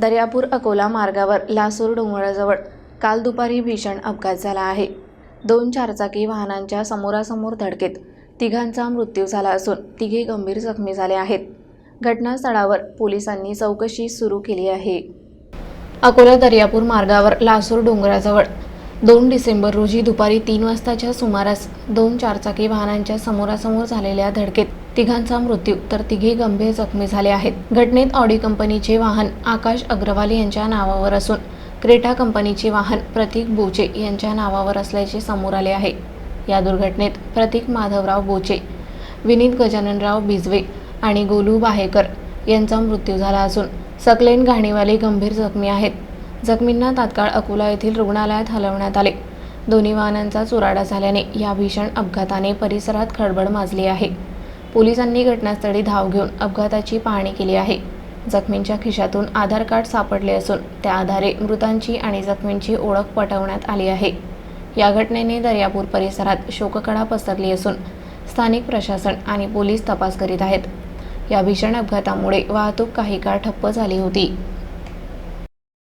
दर्यापूर अकोला मार्गावर लासूर डोंगराजवळ काल दुपारी भीषण अपघात झाला आहे. दोन चारचाकी वाहनांच्या समोरासमोर धडकेत तिघांचा मृत्यू झाला असून तिघे गंभीर जखमी झाले आहेत. घटनास्थळावर पोलिसांनी चौकशी सुरू केली आहे. अकोला दर्यापूर मार्गावर लासूर डोंगराजवळ दोन डिसेंबर रोजी दुपारी तीन वाजताच्या सुमारास दोन चारचाकी वाहनांच्या समोरासमोर झालेल्या धडकेत तिघांचा मृत्यू तर तिघे गंभीर जखमी झाले आहेत. घटनेत ऑडी कंपनीचे वाहन आकाश अग्रवाल यांच्या नावावर असून क्रेटा कंपनीचे वाहन प्रतीक बोचे यांच्या नावावर असल्याचे समोर आले आहे. या दुर्घटनेत प्रतीक माधवराव बोचे विनीत गजाननराव बिजवे आणि गोलू बाहेकर यांचा मृत्यू झाला असून सकलेन घाणीवाले गंभीर जखमी आहेत. जखमींना तात्काळ अकोला येथील रुग्णालयात हलवण्यात आले. दोन्ही वाहनांचा चुराडा झाल्याने या भीषण अपघाताने परिसरात खळबळ माजली आहे. पोलिसांनी घटनास्थळी धाव घेऊन अपघाताची पाहणी केली आहे. जखमींच्या खिशातून आधार कार्ड सापडले असून त्या आधारे मृतांची आणि जखमींची ओळख पटवण्यात आली आहे. या घटनेने दर्यापूर परिसरात शोककळा पसरली असून स्थानिक प्रशासन आणि पोलीस तपास करीत आहेत. या भीषण अपघातामुळे वाहतूक काही काळ ठप्प झाली होती.